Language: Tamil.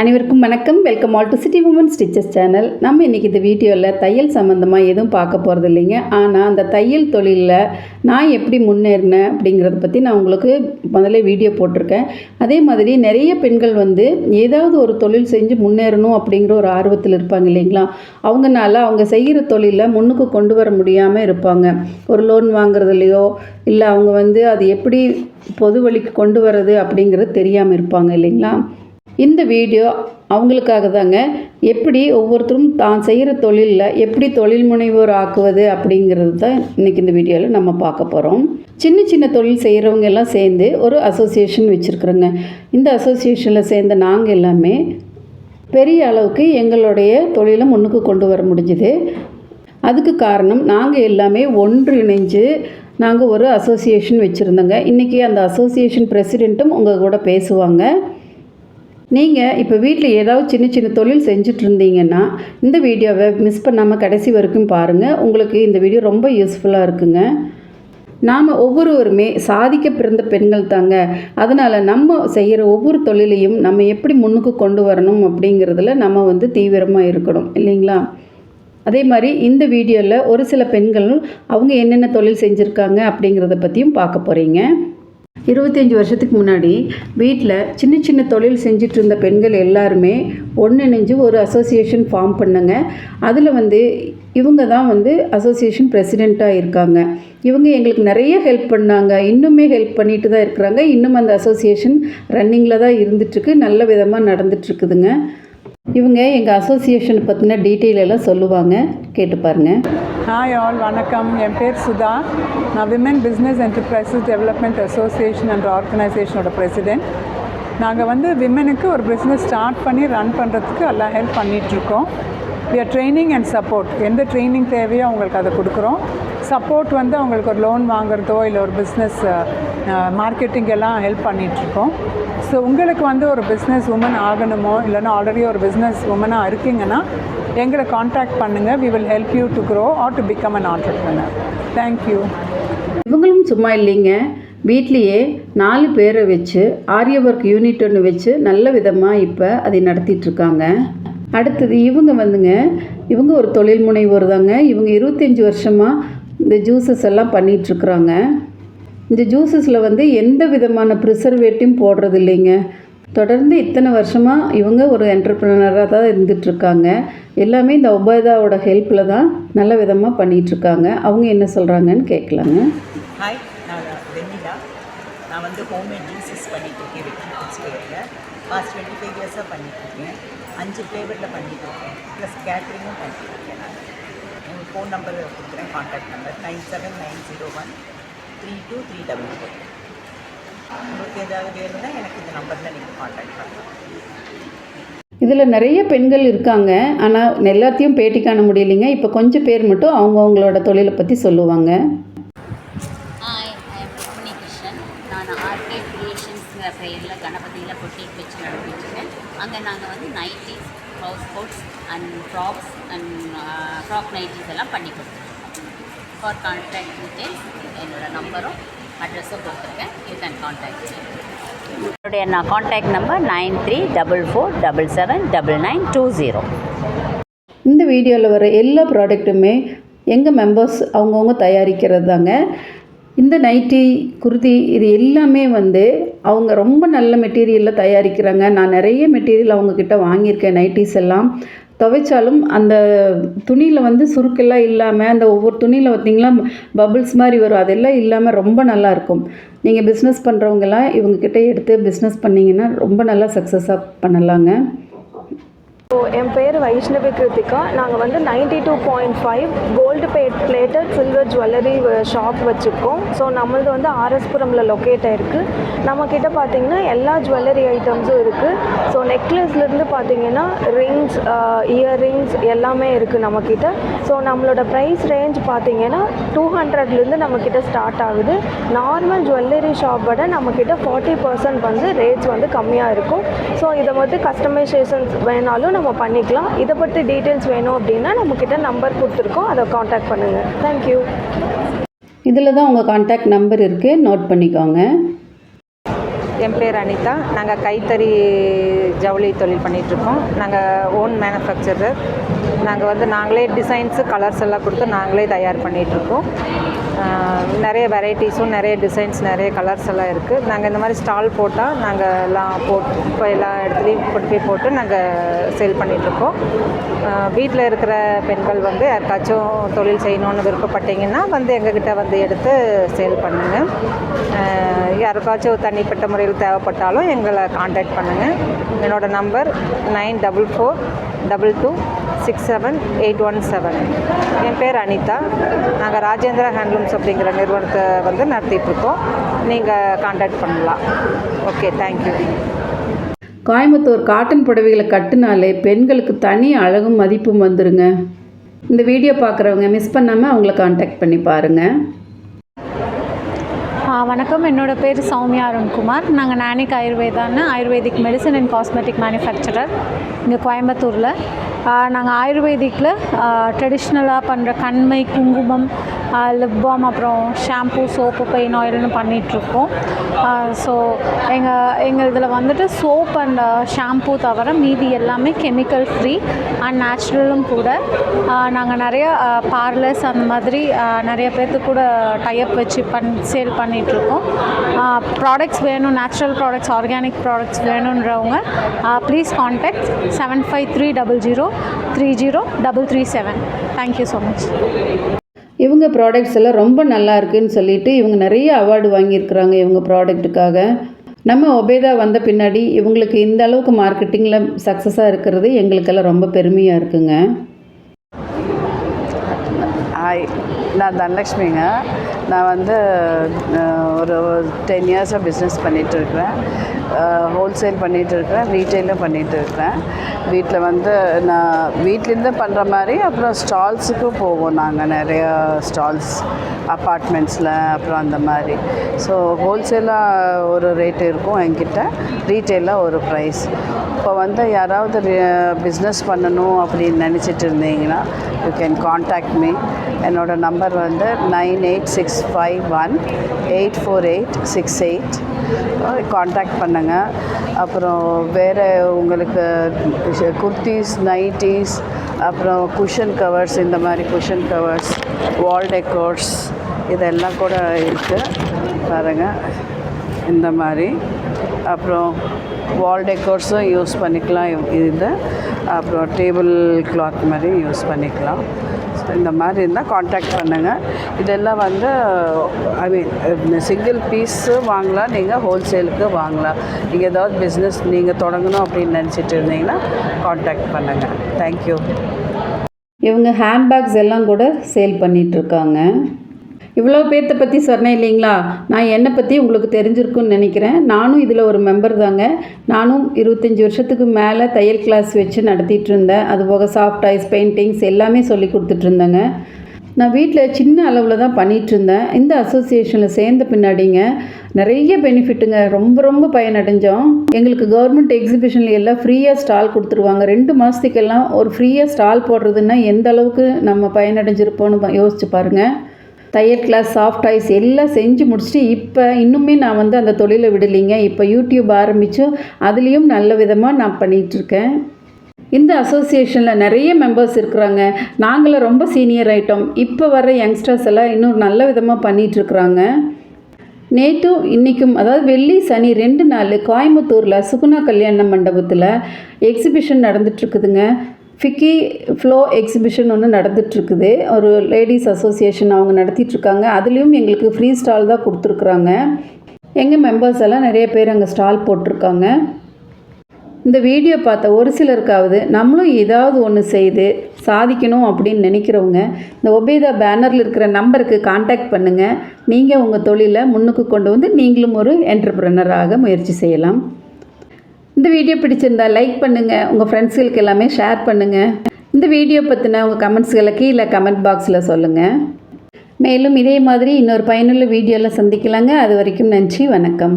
அனைவருக்கும் வணக்கம். Welcome all to city women stitches channel நம்ம இன்றைக்கி இந்த வீடியோவில் தையல் சம்மந்தமாக எதுவும் பார்க்க போகிறது இல்லைங்க. ஆனால் அந்த தையல் தொழிலில் நான் எப்படி முன்னேறினேன் அப்படிங்கிறத பற்றி நான் உங்களுக்கு முதல்ல வீடியோ போட்டிருக்கேன். அதே மாதிரி நிறைய பெண்கள் வந்து ஏதாவது ஒரு தொழில் செஞ்சு முன்னேறணும் அப்படிங்கிற ஒரு ஆர்வத்தில் இருப்பாங்க இல்லைங்களா? அவங்கனால அவங்க செய்கிற தொழிலில் முன்னுக்கு கொண்டு வர முடியாமல் இருப்பாங்க. ஒரு லோன் வாங்குறதுலையோ இல்லை அவங்க வந்து அது எப்படி பொது வழிக்கு கொண்டு வர்றது அப்படிங்கிறது தெரியாமல் இருப்பாங்க இல்லைங்களா? இந்த வீடியோ அவங்களுக்காக தாங்க. எப்படி ஒவ்வொருத்தரும் தான் செய்கிற தொழிலில் எப்படி தொழில் முனைவோர் ஆக்குவது அப்படிங்கிறது தான் இன்றைக்கி இந்த வீடியோவில் நம்ம பார்க்க போகிறோம் சின்ன சின்ன தொழில் செய்கிறவங்க எல்லாம் சேர்ந்து ஒரு அசோசியேஷன் வச்சுருக்குறோங்க. இந்த அசோசியேஷனில் சேர்ந்த நாங்கள் எல்லாமே பெரிய அளவுக்கு எங்களுடைய தொழிலை முன்னுக்கு கொண்டு வர முடிஞ்சுது. அதுக்கு காரணம் நாங்கள் எல்லாமே ஒன்றிணைஞ்சு நாங்கள் ஒரு அசோசியேஷன் வச்சுருந்தோங்க. இன்றைக்கி அந்த அசோசியேஷன் பிரசிடெண்ட்டும் உங்கள் கூட பேசுவாங்க. நீங்கள் இப்போ வீட்டில் ஏதாவது சின்ன சின்ன தொழில் செஞ்சுட்டு இருந்தீங்கன்னா இந்த வீடியோவை மிஸ் பண்ணாமல் கடைசி வரைக்கும் பாருங்கள் உங்களுக்கு இந்த வீடியோ ரொம்ப யூஸ்ஃபுல்லாக இருக்குங்க. நாம் ஒவ்வொருவருமே சாதிக்க பிறந்த பெண்கள் தாங்க. அதனால் நம்ம செய்கிற ஒவ்வொரு தொழிலையும் நம்ம எப்படி முன்னுக்கு கொண்டு வரணும் அப்படிங்கிறதுல நம்ம வந்து தீவிரமாக இருக்கணும். இல்லைங்களா? அதே மாதிரி இந்த வீடியோவில் ஒரு சில பெண்கள் அவங்க என்னென்ன தொழில் செஞ்சுருக்காங்க அப்படிங்கிறத பற்றியும் பார்க்க போகிறீங்க இருபத்தஞ்சி வருஷத்துக்கு முன்னாடி வீட்டில் சின்ன சின்ன தொழில் செஞ்சுட்டு இருந்த பெண்கள் எல்லாருமே ஒன்றிணைஞ்சு ஒரு அசோசியேஷன் ஃபார்ம் பண்ணுங்க. அதில் வந்து இவங்க தான் வந்து அசோசியேஷன் பிரசிடெண்ட்டாக இருக்காங்க. இவங்க எங்களுக்கு நிறைய ஹெல்ப் பண்ணாங்க. இன்னுமே ஹெல்ப் பண்ணிட்டு தான் இருக்கிறாங்க. இன்னும் அந்த அசோசியேஷன் ரன்னிங்கில் தான் இருந்துட்டுருக்கு. நல்ல விதமாக நடந்துட்டுருக்குதுங்க. இவங்க எங்கள் அசோசியேஷனை பற்றின டீட்டெயில் எல்லாம் சொல்லுவாங்க. கேட்டு பாருங்கள் ஹாய் ஆல் வணக்கம். என் பேர் சுதா. நான் women business enterprises development association and ஆர்கனைசேஷனோட president நாங்கள் வந்து விமனுக்கு ஒரு பிஸ்னஸ் ஸ்டார்ட் பண்ணி ரன் பண்ணுறதுக்கு எல்லாம் ஹெல்ப் பண்ணிகிட்ருக்கோம் we ட்ரைனிங் அண்ட் சப்போர்ட் எந்த ட்ரைனிங் தேவையோ அவங்களுக்கு அதை கொடுக்குறோம். சப்போர்ட் வந்து அவங்களுக்கு ஒரு லோன் வாங்குறதோ இல்லை ஒரு பிஸ்னஸ் மார்க்கெட்டிங் எல்லாம் ஹெல்ப் பண்ணிகிட்ருக்கோம் ஸோ உங்களுக்கு வந்து ஒரு பிஸ்னஸ் உமன் ஆகணுமோ இல்லைன்னா ஆல்ரெடி ஒரு பிஸ்னஸ் உமனாக இருக்கீங்கன்னா எங்களை காண்டாக்ட் பண்ணுங்கள் we will help you to grow or to become an entrepreneur thank you இவங்களும் சும்மா இல்லைங்க. வீட்லேயே நாலு பேரை வச்சு ஆரிய ஒர்க் யூனிட் ஒன்று வச்சு நல்ல விதமாக இப்போ அதை நடத்திட்டுருக்காங்க அடுத்தது இவங்க வந்துங்க இவங்க ஒரு தொழில் முனைவோர் தாங்க. இவங்க இருபத்தஞ்சி வருஷமாக இந்த ஜூஸஸ் எல்லாம் பண்ணிகிட்ருக்குறாங்க இந்த ஜூஸஸில் வந்து எந்த விதமான ப்ரிசர்வேட்டிவும் போடுறது இல்லைங்க. தொடர்ந்து இத்தனை வருஷமாக இவங்க ஒரு என்டர்பிரினராக தான் இருந்துகிட்ருக்காங்க. எல்லாமே இந்த ஒபேதாவோட ஹெல்ப்பில் தான் நல்ல விதமாக பண்ணிகிட்ருக்காங்க. அவங்க என்ன சொல்கிறாங்கன்னு கேட்கலாங்க ஹாய் நான் வெண்ணிலா. நான் வந்து ஹோம்மேட் ஜூஸஸ் பண்ணிகிட்ருக்கேன் வெஜிடபிள்ஸ் பாஸ்ட் டுவெண்ட்டி ஃபைவ் இயர்ஸாக பண்ணிகிட்ருக்கேன். அஞ்சு ஃப்ளேவரில் பண்ணிகிட்ருக்கேன். ப்ளஸ் கேட்ரிங்கும் பண்ணிகிட்ருக்கேன் நான். ஃபோன் நம்பர் கொடுக்குறேன் contact number nine seven nine zero one three two three double four உங்களுக்கு ஏதாவது வேணும்னா எனக்கு இந்த நம்பரில் நீங்கள் காண்டாக்ட் பண்ணலாம் இதில் நிறைய பெண்கள் இருக்காங்க. ஆனால் எல்லாத்தையும் பேட்டி காண முடியலைங்க. இப்போ கொஞ்சம் பேர் மட்டும் அவங்கவுங்களோட தொழிலை பற்றி சொல்லுவாங்க. நான் ஆர்கே பெயரில் கணபதியில் பொட்டிக் வச்சு நடத்திட்டுருக்கேன். அங்கே நாங்கள் வந்து nighties house coats and frocks and frock nighties எல்லாம் பண்ணி கொடுத்துருக்கோம். ஃபார் கான்டாக்ட் டீட்டெயில்ஸ் என்னோடய நம்பரும் அட்ரஸும் கொடுத்துருக்கேன் யூ கேன் கான்டாக்ட் என்னுடைய நான் contact number nine three double four double seven double nine two zero இந்த வீடியோவில் வர எல்லா ப்ராடக்ட்டுமே எங்கள் மெம்பர்ஸ் அவங்கவுங்க தயாரிக்கிறது தாங்க இந்த நைட்டி குர்தி இது எல்லாமே வந்து அவங்க ரொம்ப நல்ல மெட்டீரியலில் தயாரிக்கிறாங்க. நான் நிறைய மெட்டீரியல் அவங்கக்கிட்ட வாங்கியிருக்கேன் நைட்டிஸ் எல்லாம். துவைச்சாலும் அந்த துணியில் வந்து சுருக்கெல்லாம் இல்லாமல் அந்த ஒவ்வொரு துணியில் பார்த்தீங்களா பபுள்ஸ் மாதிரி வரும். அதெல்லாம் இல்லாமல் ரொம்ப நல்லாயிருக்கும் நீங்கள் பிஸ்னஸ் பண்ணுறவங்கலாம் இவங்கக்கிட்ட எடுத்து பிஸ்னஸ் பண்ணிங்கன்னா ரொம்ப நல்லா சக்ஸஸாக பண்ணலாங்க. ஸோ என் பேர் வைஷ்ணவி கிருத்திகா. நாங்கள் வந்து ninety two point five gold plated silver jewellery shop வச்சுருக்கோம். ஸோ நம்மளது வந்து ஆர்எஸ்புரமில் லொக்கேட் ஆயிருக்கு. நம்மக்கிட்ட பார்த்தீங்கன்னா எல்லா ஜுவல்லரி ஐட்டம்ஸும் இருக்குது ஸோ நெக்லஸ்லேருந்து பார்த்தீங்கன்னா ரிங்ஸ் இயர்ரிங்ஸ் uh, எல்லாமே இருக்குது நம்மக்கிட்ட ஸோ நம்மளோட ப்ரைஸ் ரேஞ்ச் பார்த்தீங்கன்னா டூ ஹண்ட்ரட்லேருந்து நம்மக்கிட்ட ஸ்டார்ட் ஆகுது. நார்மல் ஜுவல்லரி ஷாப்போட நம்மக்கிட்ட ஃபார்ட்டி பர்சன்ட் வந்து ரேட்ஸ் வந்து கம்மியாக இருக்கும். ஸோ இதை வந்து கஸ்டமைசேஷன்ஸ் வேணாலும் நம்ம பண்ணிக்கலாம். இதை பற்றி டீட்டெயில்ஸ் வேணும் அப்படின்னா நம்மக்கிட்ட நம்பர் கொடுத்துருக்கோம். அதை காண்டாக்ட் பண்ணுங்கள் தேங்க்யூ இதில் தான் உங்கள் காண்டாக்ட் நம்பர் இருக்குது நோட் பண்ணிக்கோங்க. என் பேர் அனிதா. நாங்கள் கைத்தறி ஜவுளி தொழில் பண்ணிகிட்ருக்கோம் நாங்கள் ஓன் மேனுஃபேக்சரர் நாங்கள் வந்து நாங்களே டிசைன்ஸு கலர்ஸ் எல்லாம் கொடுத்து நாங்களே தயார் பண்ணிகிட்ருக்கோம் நிறைய வெரைட்டிஸும் நிறைய டிசைன்ஸ் நிறைய கலர்ஸ் எல்லாம் இருக்குது நாங்கள் இந்த மாதிரி ஸ்டால் போட்டால் நாங்கள் எல்லாம் போட்டு இப்போ எல்லா இடத்துலையும் கொண்டு போய் போட்டு நாங்கள் சேல் பண்ணிகிட்ருக்கோம் வீட்டில் இருக்கிற பெண்கள் வந்து யாருக்காச்சும் தொழில் செய்யணும்னு விருப்பப்பட்டீங்கன்னா வந்து எங்ககிட்ட வந்து எடுத்து சேல் பண்ணுங்கள் யாருக்காச்சும் தனிப்பட்ட முறையில் தேவைப்பட்டாலும் எங்களை காண்டாக்ட் பண்ணுங்கள் என்னோடய number nine double four double two six seven eight one seven என் பேர் அனிதா. நாங்கள் ராஜேந்திரா ஹேண்ட்லூம்ஸ் அப்படிங்கிற நிறுவனத்தை வந்து நடத்திட்டுருக்கோம். நீங்கள் காண்டாக்ட் பண்ணலாம். Okay thank you Coimbatore cotton புடவைகளை கட்டுனாலே பெண்களுக்கு தனி அழகும் மதிப்பும் வந்துருங்க. இந்த வீடியோ பார்க்குறவங்க மிஸ் பண்ணாமல் அவங்கள காண்டாக்ட் பண்ணி பாருங்கள் வணக்கம். என்னோட பேர் சௌமியா அருண்குமார். நாங்கள் Nanik ஆயுர்வேதான்னு ayurvedic medicine and cosmetic manufacturer இங்கே கோயம்புத்தூரில். நாங்கள் ஆயுர்வேதிக்கில் ட்ரெடிஷ்னலாக பண்ணுற கண்மை குங்குமம் லிப் பாம் அப்புறம் ஷாம்பூ சோப்பு பெயின் ஆயில்னு பண்ணிகிட்ருக்கோம் ஸோ எங்கள் எங்கள் இதில் வந்துட்டு சோப் அண்ட் ஷாம்பூ தவிர மீதி எல்லாமே கெமிக்கல் ஃப்ரீ அண்ட் நேச்சுரலும் கூட. நாங்கள் நிறைய பார்லர்ஸ் அந்த மாதிரி நிறைய பேர்த்து கூட டைப் வச்சு பண் சேல் பண்ணிகிட்ருக்கோம் ப்ராடக்ட்ஸ் வேணும் நேச்சுரல் ப்ராடக்ட்ஸ் ஆர்கானிக் ப்ராடக்ட்ஸ் வேணுன்றவங்க please contact seven five three double zero three zero double three seven thank you so much இவங்க ப்ராடக்ட்ஸ் எல்லாம் ரொம்ப நல்லா இருக்குன்னு சொல்லிட்டு இவங்க நிறைய அவார்டு வாங்கியிருக்கிறாங்க இவங்க ப்ராடக்ட்டுக்காக நம்ம ஒபேதா வந்த பின்னாடி இவங்களுக்கு இந்த அளவுக்கு மார்க்கெட்டிங்கில் சக்ஸஸாக இருக்கிறது எங்களுக்கெல்லாம் ரொம்ப பெருமையாக இருக்குங்க. ஹாய் நான் தனலக்ஷ்மிங்க. நான் வந்து ஒரு டென் இயர்ஸாக பிஸ்னஸ் பண்ணிகிட்ருக்கிறேன் ஹோல்சேல் பண்ணிகிட்ருக்கிறேன் ரீட்டெயிலும் பண்ணிகிட்ருக்கிறேன் வீட்டில் வந்து நான் வீட்லேருந்து பண்ணுற மாதிரி அப்புறம் ஸ்டால்ஸுக்கும் போவோம் நாங்கள் நிறையா ஸ்டால்ஸ் அப்பார்ட்மெண்ட்ஸில் அப்புறம் அந்த மாதிரி. ஸோ ஹோல்சேலாக ஒரு ரேட்டு இருக்கும் என்கிட்ட. ரீட்டெயிலாக ஒரு ப்ரைஸ் இப்போ வந்து யாராவது பிஸ்னஸ் பண்ணணும் அப்படின்னு நினச்சிட்டு இருந்தீங்கன்னா யூ கேன் காண்டாக்ட் மீ என்னோடய நம்பர் வந்து nine eight six five one eight four eight six eight contact பண்ணுங்கள் அப்புறம் வேறு உங்களுக்கு குர்த்திஸ் நைட்டிஸ் அப்புறம் குஷன் கவர்ஸ் இந்த மாதிரி குஷன் கவர்ஸ் வால் டெக்கோர்ஸ் இதெல்லாம் கூட இருக்குது பாருங்கள் இந்த மாதிரி. அப்புறம் வால் டெக்கோர்ஸும் யூஸ் பண்ணிக்கலாம். இது அப்புறம் டேபிள் கிளாத் மாதிரி யூஸ் பண்ணிக்கலாம். இந்த மாதிரி இருந்தால் காண்டாக்ட் பண்ணுங்கள் இதெல்லாம் வந்து ஐ மீன் சிங்கிள் பீஸு வாங்கலாம் நீங்கள் ஹோல்சேலுக்கு வாங்கலாம் நீங்கள் ஏதாவது பிஸ்னஸ் நீங்கள் தொடங்கணும் அப்படின்னு நினச்சிட்டு இருந்தீங்கன்னா காண்டாக்ட் பண்ணுங்கள் தேங்க்யூ இவங்க ஹேண்ட்பேக்ஸ் எல்லாம் கூட சேல் பண்ணிகிட்ருக்காங்க இவ்வளோ பேர்த்த பற்றி சொன்னேன் இல்லைங்களா? நான் என்னை பற்றி உங்களுக்கு தெரிஞ்சிருக்குன்னு நினைக்கிறேன். நானும் இதில் ஒரு மெம்பர் தாங்க. நானும் இருபத்தஞ்சி வருஷத்துக்கு மேலே தையல் கிளாஸ் வச்சு நடத்திட்டு இருந்தேன். அதுபோக சாஃப்ட் ஐஸ் பெயிண்டிங்ஸ் எல்லாமே சொல்லி கொடுத்துட்டு இருந்தேங்க. நான் வீட்டில் சின்ன அளவில் தான் பண்ணிகிட்டு இருந்தேன். இந்த அசோசியேஷனில் சேர்ந்த பின்னாடிங்க நிறைய பெனிஃபிட்டுங்க ரொம்ப ரொம்ப பயனடைஞ்சோம். எங்களுக்கு கவர்மெண்ட் எக்ஸிபிஷனில் எல்லாம் ஃப்ரீயாக ஸ்டால் கொடுத்துருவாங்க. ரெண்டு மாதத்துக்கெல்லாம் ஒரு ஃப்ரீயாக ஸ்டால் போடுறதுன்னா எந்த அளவுக்கு நம்ம பயனடைஞ்சிருப்போம்னு யோசிச்சு பாருங்கள் தையல் கிளாஸ் சாஃப்ட் ஐஸ் எல்லாம் செஞ்சு முடிச்சுட்டு இப்போ இன்னுமே நான் வந்து அந்த தொழிலை விடலைங்க. இப்போ யூடியூப் ஆரம்பித்து அதுலேயும் நல்ல விதமாக நான் பண்ணிகிட்ருக்கேன் இந்த அசோசியேஷனில் நிறைய மெம்பர்ஸ் இருக்கிறாங்க. நாங்களும் ரொம்ப சீனியர் ஆகிட்டோம் இப்போ வர யங்ஸ்டர்ஸ் எல்லாம் இன்னும் நல்ல விதமாக பண்ணிகிட்ருக்குறாங்க நேற்றும் இன்றைக்கும் அதாவது வெள்ளி சனி ரெண்டு நாள் கோயம்புத்தூரில் சுகுணா கல்யாண மண்டபத்தில் எக்ஸிபிஷன் நடந்துட்டுருக்குதுங்க ஃபிக்கி ஃப்ளோ எக்ஸிபிஷன் ஒன்று நடந்துட்டுருக்குது. ஒரு லேடிஸ் அசோசியேஷன் அவங்க நடத்திட்டுருக்காங்க. அதுலேயும் எங்களுக்கு ஃப்ரீ ஸ்டால் தான் கொடுத்துருக்குறாங்க. எங்கள் மெம்பர்ஸ் எல்லாம் நிறைய பேர் அங்கே ஸ்டால் போட்டிருக்காங்க. இந்த வீடியோ பார்த்த ஒரு சிலருக்காவது நம்மளும் ஏதாவது ஒன்று செய்து சாதிக்கணும் அப்படின்னு நினைக்கிறவங்க இந்த ஒபேதா பேனரில் இருக்கிற நம்பருக்கு காண்டாக்ட் பண்ணுங்கள் நீங்கள் உங்கள் தொழிலை முன்னுக்கு கொண்டு வந்து நீங்களும் ஒரு என்டர்பிரனராக முயற்சி செய்யலாம். இந்த வீடியோ பிடிச்சிருந்தா லைக் பண்ணுங்கள் உங்கள் ஃப்ரெண்ட்ஸுகளுக்கு எல்லாமே ஷேர் பண்ணுங்கள் இந்த வீடியோ பற்றின உங்கள் கமெண்ட்ஸ்களை கீழே கமெண்ட் பாக்ஸில் சொல்லுங்கள் மேலும் இதே மாதிரி இன்னொரு பயனுள்ள வீடியோவில் சந்திக்கலாங்க. அது வரைக்கும் நன்றி வணக்கம்.